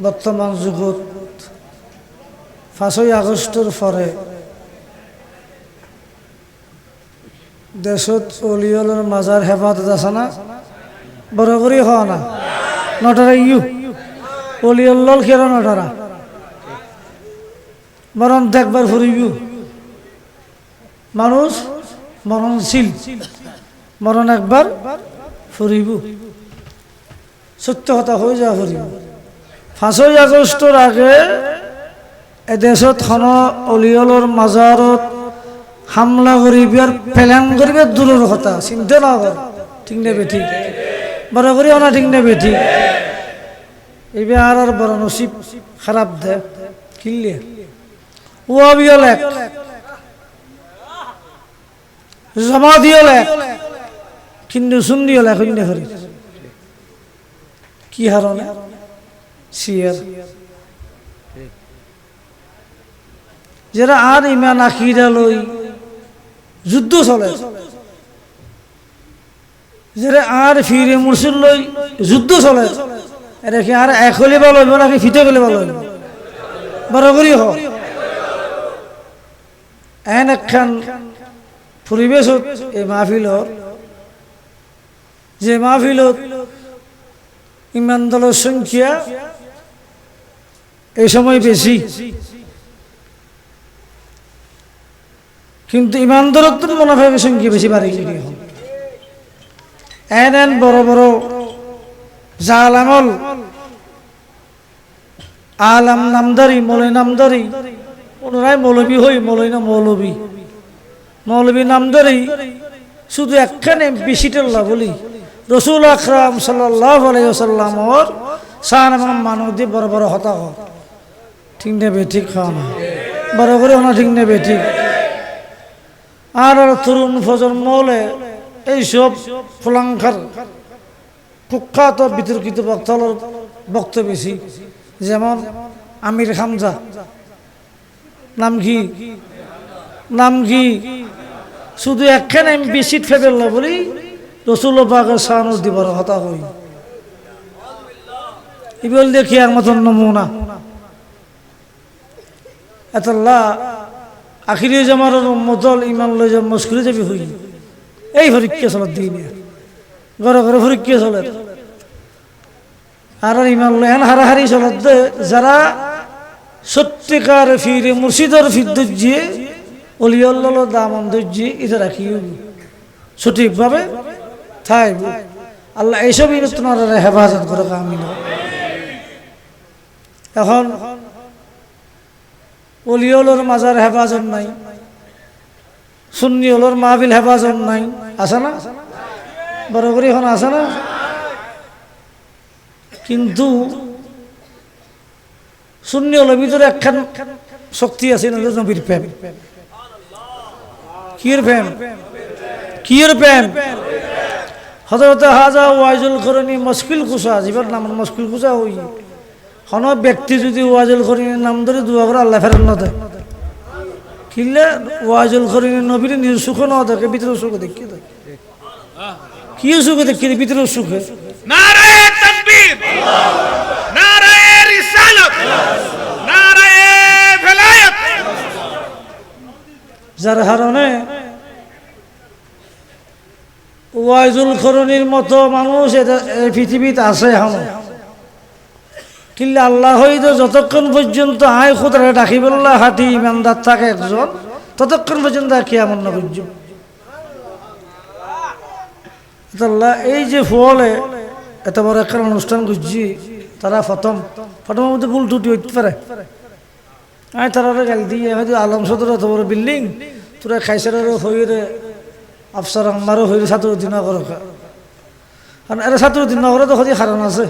বর্তমান যুগত পাঁচই আগস্টের পরে দেশত অলিয়লের মাজার হেফাজত আছে না? বড় করে হওয়া না? নটারা ইউ। অলিয়ল খেরা নটারা মরণ দেখবার ফুরিব মানুষ মরণশীল মরণ একবার ফুরিব সত্য কথা হয়ে যা ফুরিব পাঁচই আগস্টর আগে এদেশত খন অলিয়লর মাজারত হামলা করিবি আর প্ল্যান করিবে দূরের কথা, চিন্তা না কর ঠিক নেবে ঠিক বড় করি না ঠিক নেবে ঠিক এইবার আর আর বড় নসিব খারাপ দে কিনলে ও বিয়ল এক জমা দিয়ল এক কিন্তু শুন দিয়ল কি হারণে সিয়ার যারা আর ইমান, আখিরা লই যুদ্ধ চলে। যারা আর ফিরে মুরসুল লই যুদ্ধ চলে। এটাকে আর এক হলে ভালো হইব নাকি ফিতে গেলে ভালো হইব করি হোক এন একখান পরিবেশত এই মাহফিলত, যে মাহফিলত ইমান দলের সংখ্যা এই সময় বেশি। কিন্তু ইমান দলের তো মুনাফেকের সংখ্যা বেশি বাড়ি এখন এন এন বড় বড় জাল আমল। আলাম নামদারি মৌলাই নামদারি। ওনারাই মৌলবী হই মৌলাই না মৌলবী। মৌলবী নামদারি শুধু একখানে বেশিটাল্লা বলি রসুল আকরাম সাল্লাহ আলাইসাল্লামর এবং মানব দিয়ে বড় বড় হতা হোক ঠিক নেবে, ঠিক খাওয়া না। বড় করে ওনা ঠিক নেবে, ঠিক। আর আর তরুণ প্রজন্ম হলে এইসব ফলাঙ্কার কুখ্যাত বিতর্কিত বক্তব্য বক্তব্য বেশি। যেমন আমির হামজা। নাম কি? নাম কি? শুধু একখানে এমপি সিট ফেবেল বলি রসুল বাগের সাহানুর দিবার হতা হই ইবল দেখি আর নমুনা। এতল্লা আখিরি জামার মদল ইমান লই যা মুশকিলে যাবি হই। এই পরীক্ষা চলত দিই ঘরে ঘরে পরীক্ষা চলে আর ইমান লই এন হারাহারি চলত দে। যারা সত্যিকার ফিরে মুর্শিদর ফিদ্দুজি অলিয়ল্ল দামন দর্জি এটা রাখি সঠিকভাবে থাকব আল্লাহ এইসবই তোমার হেফাজত করে কামিল এখন অলিয়লোর মাজার হেফাজত নাই সুন্নি হলোর মাহবিল হেফাজত নাই, আছে না? বড় করে এখন আছে না? কিন্তু সুন্নি হলোর ভিতরে একখান শক্তি আছে নবীর প্রেম। কির প্রেম? কির প্রেম? হজরত হাজা ওয়াইজুল করনি মুশকিল কুসা জীবন নাম মুশকিল কুসা হই কোন ব্যক্তি যদি ওয়াজুল করিনি নাম ধরে দোয়া করে আল্লাহ ফেরত না দেয়। কিনলে ওয়াজুল করিনি নবীর নিজ সুখ না দেখে ভিতরে সুখ দেখি কি সুখে দেখি ভিতরে সুখে? যার কারণে ওয়াইজুল খরণীর মতো মানুষ এটা পৃথিবীতে আছে এখন। কিন্তু আল্লাহ হইতো যতক্ষণ পর্যন্ত আয় খুদরা ডাকি বললা হাঁটি ইমানদার থাকে একজন, ততক্ষণ পর্যন্ত কি এমন না বুঝছ আল্লাহ এই যে ফলে এত বড় একটা অনুষ্ঠান করছি, তারা প্রথম, প্রথমের মধ্যে ভুল টুটি হইতে পারে। আয় তারা গাল দিয়ে হয়তো আলম সদর এত বড় বিল্ডিং, তোরা খাইসারেরও হইরে, আফসার আমারও হইরে ছাত্র দিন করো কারণ এরা ছাত্র দিন করে তো হতে কারণ আছে।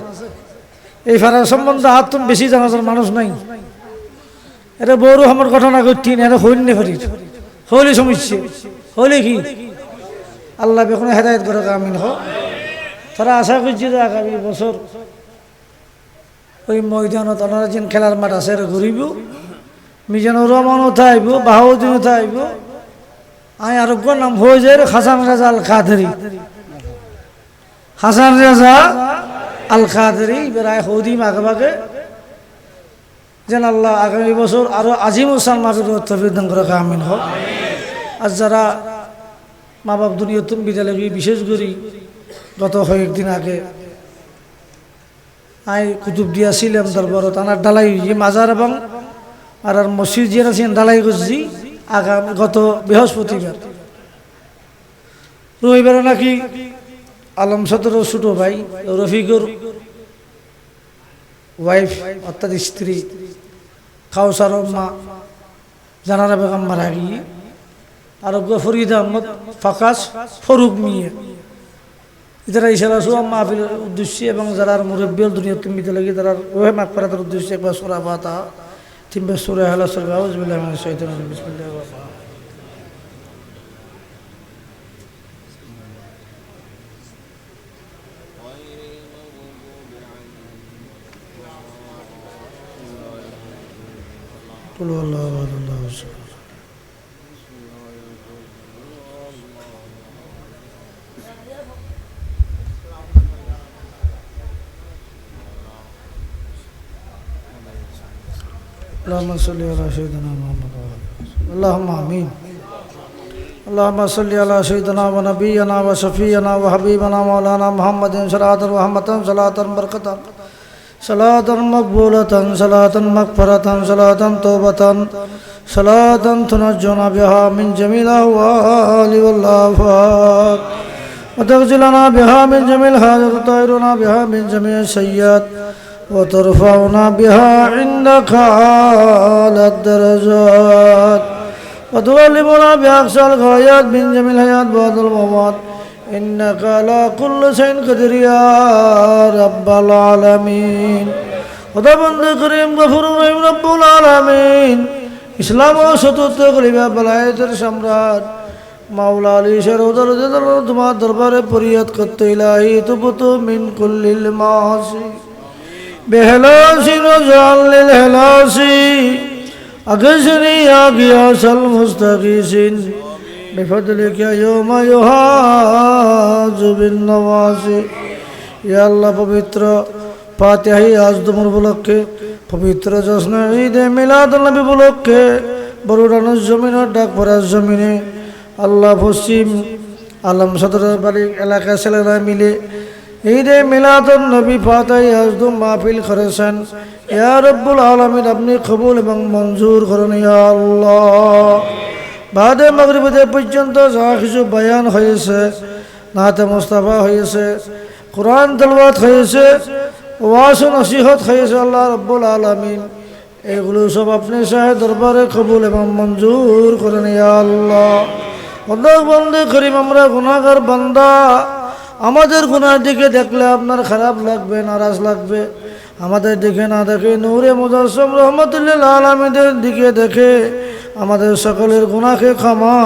এই ফারার সম্বন্ধে হাত তুমি বেশি জানাজার মানুষ নাই। এটা বড় আমার ঘটনা করছি না এটা হইল নে ফরির হইলে সমস্যা। হইলে কি? আল্লাহ বেখন হেদায়ত করে হোক তারা আশা করছি যে আগামী বছর ওই ময়দানত ওনারা যেন খেলার মাঠ আছে এটা ঘুরিব। মিজানুর রহমানও থাকব বাহাউদ্দিনও থাকব আমি আরোগ্য নাম হয়ে যায় হাসান রাজা আল কাদেরি হাসান রাজা আল কাদেরি বেড়ায় হৌদি মাগে মাগে যেন আল্লাহ আগামী বছর আরও আজিম ওসান মাকে তফিদান করে আমিন হোক। আর যারা মা বাপ দুনিয়তুম বিদ্যালয় বিশেষ করি, গত কয়েকদিন আগে আই কুতুব দিয়াছিলাম দরবারত, আনার ডালাই হইছে মাজার এবং আর আর মসজিদ যে আছেন ডালাই করছি আগাম গত বৃহস্পতিবার। রবিবার নাকি আলম সদর ছোট ভাই, রফিকুর ওয়াইফ অর্থাৎ স্ত্রী, কাউসার মা জানারা বেগম মারা গিয়ে আর ফরিদ আহমদ ফাকাস ফরুক মিয়া। যারা ইশারা সুয়া মাহফিল উদ্দেশ্যে এবং যারা মুরব্বী দুনিয়া তুমি লাগে তারা ওহে মাক পারাতের উদ্দেশ্যে একবার সুরা বাতা তিনবার সুরা হালা সুরা আউযুবিল্লাহি মিনাশ قل هو الله احد الله الصمد اللهم صل على سيدنا محمد وعلى. اللهم آمين. اللهم صل على سيدنا ونبينا وشفينا وحبيبنا مولانا محمد صلاة ورحمة صلاة بركة. صلاة مقبولة صلاة مغفرة صلاة توبة صلاة تنجنا بها من جميع الأهوال والآفات وتغسلنا بها من جميع الحاجات وتطهرنا بها من جميع السيئات وترفعنا بها عندك على الدرجات وتغلبنا بأقصى الغايات من جميع الحياة بعد الممات إنك على كل شيء قدير يا رب العالمين خدا بند کریم غفور رحیم رب العالمین ইসলাম ও চতুর্থ করিবা বেলায়েতের সম্রাট মাওলা আলী শেরুদর তোমার দরবারে পরিয়াদ করতে ইলাহি তুবতু মিন কুল্লিল মাসি বেহলাসি রজাল লিল হেলাসি أغزني يا غياث المستغيثين بفضلك يا يوم يهاج بالنواسي يا الله পবিত্র ফাতিহাই আজ তোমার উপলক্ষে পবিত্র জশ্ন ঈদে মিলাদ নবী উপলক্ষে বড়ুডানোর জমিনের ডাক পড়ার জমিনে আল্লাহ পশ্চিম আলম সদরের বাড়ি এলাকা ছেলেরা মিলে ঈদে মিলাদুন নবী ফাতাই আজদুম মাহফিল করেছেন ইয়া রব্বুল আলমিন আপনি কবুল এবং মঞ্জুর করুন ইয়া আল্লাহ বাদে মগরিবদের পর্যন্ত যা কিছু বয়ান হয়েছে, নাতে মুস্তাফা হয়েছে, কোরআন তেলবাত হয়েছে ওয়াস নসিহত হয়েছে আল্লাহ রব্বুল আলমিন। এগুলো সব আপনি সাহেব দরবারে কবুল এবং মঞ্জুর করেন আল্লাহ। অন্তক বন্দে করিম, আমরা গুনাগার বান্দা। আমাদের গুনার দিকে দেখলে আপনার খারাপ লাগবে, নারাজ লাগবে। আমাদের দিকে না দেখে নূরে মুজাসম রহমতুল্লাহ আলমীদের দিকে দেখে আমাদের সকলের গুণাকে ক্ষমা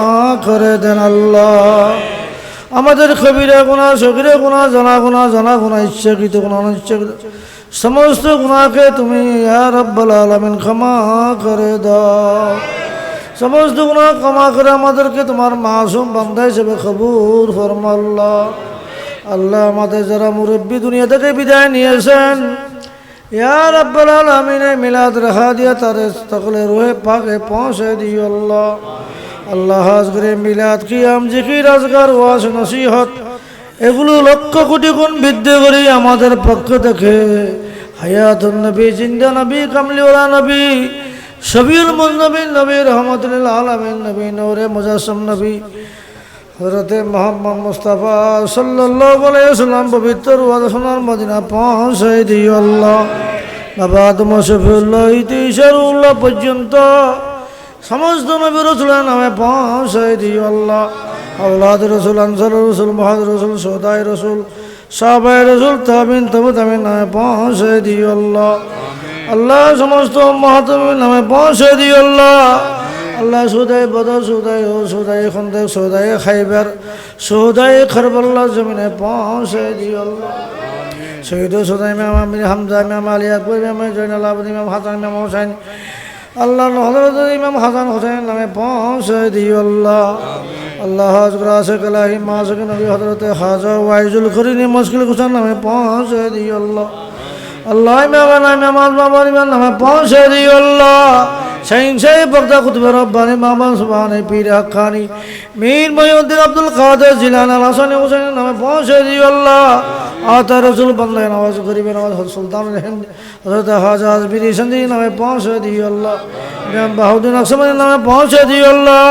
করে দেন আল্লাহ। আমাদের কবিরা গুণা সবিরে গুণা, জানা গুণা জানা গুণা, ইচ্ছাকৃত গুণা, অনিচ্ছাকৃত সমস্ত গুণাকে তুমি রব্বাল আলমিন ক্ষমা করে দাও। সমস্ত গুণা ক্ষমা করে আমাদেরকে তোমার মাসুম বান্ধা হিসেবে খবর ফরমাল্লাহ। আল্লাহ আমাদের যারা মুরব্বী দুনিয়া থেকে বিদায় নিয়েছেন আল্লাহ। রাজগার এগুলো লক্ষ কোটি গুণ বৃদ্ধি করি আমাদের পক্ষ থেকে। হায়াতুন নবী, জিন্দা নবী, কামলিওয়ালা নবী শবিউল মুনবী নবী রহমতুল্লাহ আলমিন নবী, নৌরে মুজাসম নবী হজরতে মোহাম্মদ মুস্তাফা সাল্লাম পবিত্র ওয়াদসনার মদিনা পৌঁছে দিও আল্লাহ। বাবা তোমার শফিউল্লাহ পর্যন্ত সমস্ত নবী রসুলের নামে পৌঁছে দিও আল্লাহ। আল্লাহ রসুল আনসার রসুল মহাদ রসুল সৌদাই রসুল সাহবাই রসুল তাবিন তবু তামিন নামে পৌঁছে দিও আল্লাহ। আল্লাহ সমস্ত মহাতমির নামে পৌঁছে দিও আল্লাহ। আল্লাহ সুদাই বদর সুদাই ও সুদাই খন্দে সুদাই খাইবার সুদাই খরবল্লা জমিনে পৌঁছে দিও আল্লাহ। শহীদ সুদাই, ইমাম আমির হামজা, ইমাম আলী আকবর, ইমাম জৈনাল আবদ ইমাম হাসান, ইমাম হোসেন আল্লাহ হজরত ইমাম হাসান হোসেন নামে পৌঁছে দিও আল্লাহ। আল্লাহ হজর আসে কলাহি মাসক নবী হজরত হাজা ওয়াইজুল করিনি মুশকিল হোসেন নামে পৌঁছে দিও আল্লাহ। আল্লাহ মেহমান মেহমান বাবার ইমান নামে পৌঁছে দিও আল্লাহ। সেই সেই বক্তা কুতুবে রব্বানি, মামা সুবহানি পীর হাক্কানি, মীর মহিউদ্দিন আব্দুল কাদের জিলান আল হাসান হুসেন নামে পৌঁছে দিও আল্লাহ। আতা রসুল বান্দা নওয়াজ গরিবে নওয়াজ সুলতান হিন্দ, হযরত খাজা আজমিরি সন্দি নামে পৌঁছে দিও আল্লাহ। বাহুদ্দিন আকসমানি নামে পৌঁছে দিও আল্লাহ।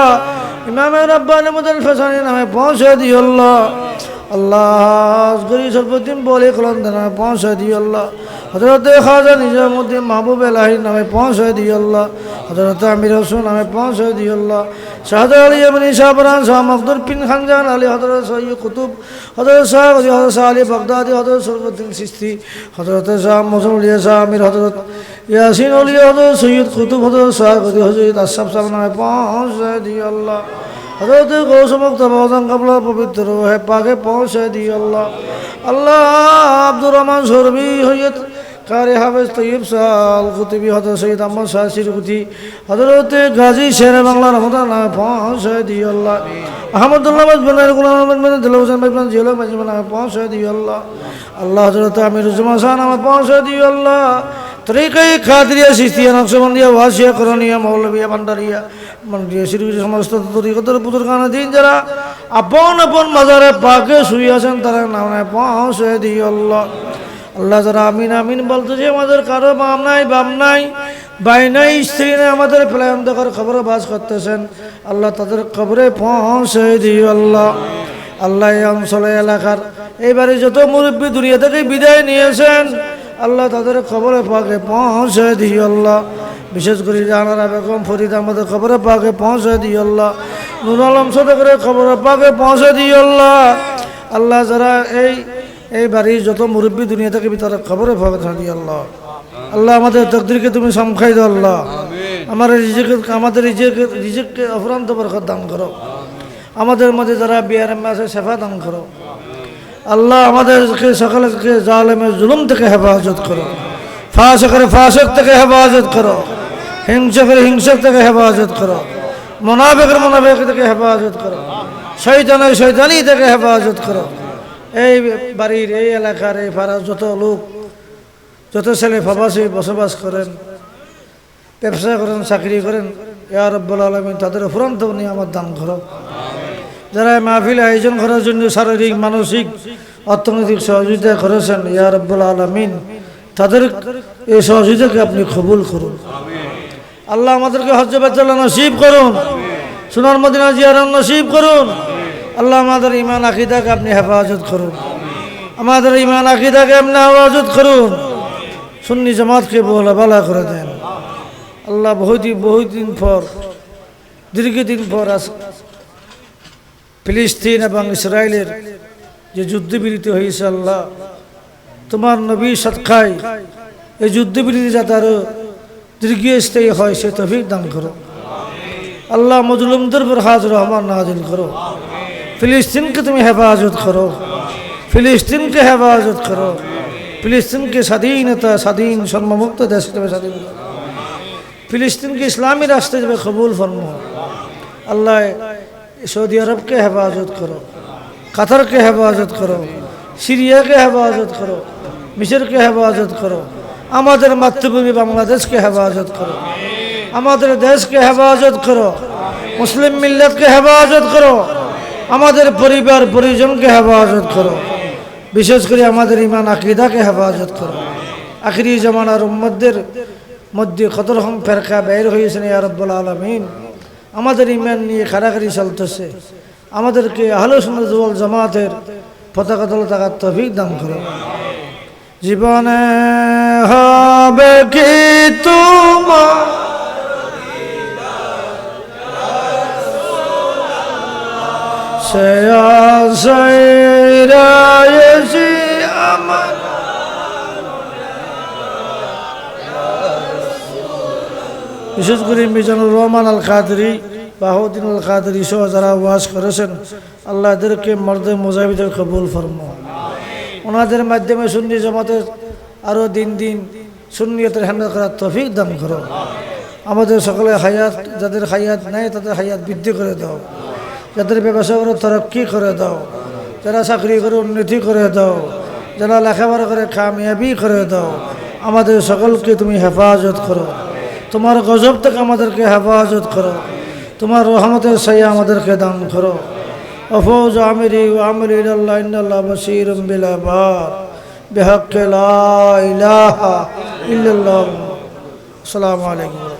ইমাম রব্বানি মুদল ফসানি নামে পৌঁছে দিও আল্লাহ। আল্লাহ গরি সর্বদিন বলে কলম নামে পৌঁছে দিও আল্লাহ। হজরত খাজা নিজামুদ্দিন মাহবুব এলাহি নামে পৌঁছে দিও আল্লাহ। হজরত আমির হোসেন নামে পৌঁছে দিও আল্লাহ। শাহাদ আলী এমনি শাহবরান, শাহ মখদুর বিন খানজান আলী হজরত সৈয়দ কুতুব হজরত শাহ হজরত শাহ আলী বগদাদি হজরত সরবুদ্দিন সিস্তি হজরত শাহ উলিয়া শাহ আমির হজরত ইয়াসিন উলিয়া হজরত সৈয়দ কুতুব হজরত শাহ গজি হজরত আশরাফ সাহেব নামে পৌঁছে দিও আল্লাহ। হজরত গৌসমুক্ত বাবাজান কাবলা পবিত্র হে পাকে পৌঁছে দিও আল্লাহ। আল্লাহ আব্দুর রহমান সরবি হইয়ত কারে হাফেজ তৈব সাল কুতুবি হজরত সৈয়দ আহমদ শাহ শিরকুতি হজরত গাজী শের পৌঁছে দিও আল্লাহ। আহমদুল্লাহ মজবুল্লাহ গুলাম আহমদ মেনে দিল হোসেন পৌঁছে দিও আল্লাহ। আল্লাহ হজরত আমির উজমা শাহ নামে পৌঁছে দিও আল্লাহ। তরিকাই খাদরিয়া সিস্তিয়া নকশবন্দিয়া ওয়াসিয়া করণিয়া মৌলবিয়া ভান্ডারিয়া মন্ডিয়া শ্রী সমস্ত তরিকতের পুতুর কানে দিন যারা। আপন আপন মাজারে পাকে শুয়ে আছেন তারা নামে পৌঁছে দিও আল্লাহ। আল্লাহ যারা আমিন আমিন বলতে যে আমাদের কারও বাম নাই বাম নাই বাই নাই, স্ত্রী নাই, আমাদের প্লেন দেখার খবরে বাস করতেছেন। আল্লাহ তাদের খবরে পৌঁছে দিও আল্লাহ। আল্লাহ এই অঞ্চলে এলাকার, এইবারে যত মুরব্বী দুনিয়া থেকে বিদায় নিয়েছেন আল্লাহ তাদের খবরে পাকে পৌঁছে দিও আল্লাহ। বিশেষ করে জানারা বেগম ফরিদ আমাদের খবরে পাকে পৌঁছে দিও আল্লাহ। নুর আলম সদকের খবরে পাকে পৌঁছে দিও আল্লাহ। আল্লাহ যারা এই এই বাড়ির যত মুরব্বী দুনিয়া থেকে তারা খবরে পাকে দিও আল্লাহ। আল্লাহ আমাদের তকদিরকে তুমি সমখাই দাও আল্লাহ। আমার রিজিকে আমাদের রিজিকে রিজিককে অফরান্ত বরকত দান করো। আমাদের মধ্যে যারা বিয়ার আছে সেফা দান করো। আল্লাহ আমাদেরকে সকলকে জালেমের জুলুম থেকে হেফাজত করো। ফাঁসকের ফাঁসক থেকে হেফাজত করো। হিংসকের হিংসক থেকে হেফাজত করো। মোনাফেকের মোনাফেক থেকে হেফাজত করো। শৈতানের শৈতানি থেকে হেফাজত করো। এই বাড়ির, এই এলাকার, এই পাড়ার যত লোক, যত ছেলে প্রবাসী বসবাস করেন, ব্যবসা করেন, চাকরি করেন, ইয়া রব্বুল আলমিন তাদের ফুরন্ত নিয়ে আমার দান করো। যারা মাহফিল আয়োজন করার জন্য শারীরিক, মানসিক, অর্থনৈতিক সহযোগিতা করেছেন, ইয়া রব্বুল আলমিন, তাদের এই সহযোগিতাকে আপনি কবুল করুন। আল্লাহ আমাদেরকে হজ্জ বেচাল্লা নসিব করুন, সোনার মদিনা জিয়ারান নসিব করুন। আল্লাহ আমাদের ইমান আকিদাকে আপনি হেফাজত করুন। আমাদের ইমান আকিদাকে আপনি হেফাজত করুন। সুন্নি জামাতকে বলা বালা করে দেন। আল্লাহ বহুদিন বহুদিন পর, দীর্ঘদিন পর আস ফিলিস্তিন এবং ইসরায়েলের যে যুদ্ধবিরতি হয়েছে আল্লাহ, তোমার নবী সৎকায় এই যুদ্ধবিরতি যাতে আরও দীর্ঘস্থায়ী হয়, সে তফিক দান করো। আল্লাহ মজলুমদের পর হাজ রহমান নাজিল করো। ফিলিস্তিনকে তুমি হেফাজত করো। ফিলিস্তিনকে হেফাজত করো। ফিলিস্তিনকে স্বাধীনতা, স্বাধীন সম্মুক্ত দেশ হিসেবে স্বাধীন ফিলিস্তিনকে ইসলামী রাস্তা হিসেবে কবুল ফর্ম আল্লাহ সৌদি আরবকে হেফাজত করো, কাতারকে হেফাজত করো, সিরিয়াকে হেফাজত করো, মিশরকে হেফাজত করো, আমাদের মাতৃভূমি বাংলাদেশকে হেফাজত করো, আমাদের দেশকে হেফাজত করো, মুসলিম মিল্লাতকে হেফাজত করো, আমাদের পরিবার পরিজনকে হেফাজত করো, বিশেষ করে আমাদের ইমান আকিদাকে হেফাজত করো। আখিরি জামানার উম্মদের মধ্যে কত রকম ফেরকা বের হয়েছেন ইয়া রব্বুল আলমিন? আমাদের ইমান নিয়ে খারাখারি চলতেছে। আমাদেরকে আহলো সুন্দর জামাতের পতাকা তোলা থাকার তফিক দান করো। জীবনে হবে কি তোমার? সে বিশেষ করে মিজানুর রহমান আল কাদরি বাহুদ্দিন আল কাদরি সহ যারা ওয়াজ করেছেন আল্লাহ এদেরকে মর্দে মুজাহিদের কবুল ফরম ওনাদের মাধ্যমে সুন্নি জমাতে আরও দিন দিন সুন্নিয়তের হ্যান্ডেল করার তফিক দান করো। আমাদের সকলে হায়াত, যাদের হায়াত নেই তাদের হায়াত বৃদ্ধি করে দাও। যাদের ব্যবসা করে তরক্কি করে দাও। যারা চাকরি করে উন্নতি করে দাও। যারা লেখাপড়া করে কামিয়াবি করে দাও। আমাদের সকলকে তুমি হেফাজত করো। তোমার গজব থেকে আমাদেরকে হেফাজত করো। তোমার রহমতের সাইয়া আমাদেরকে দান করো। অফৌজ আমিরি ও আমিরি আল্লাহ ইন্নাল্লাহ বসির বিলাবাদ বেহক লা ইলাহা ইল্লাল্লাহ। আসসালামু আলাইকুম।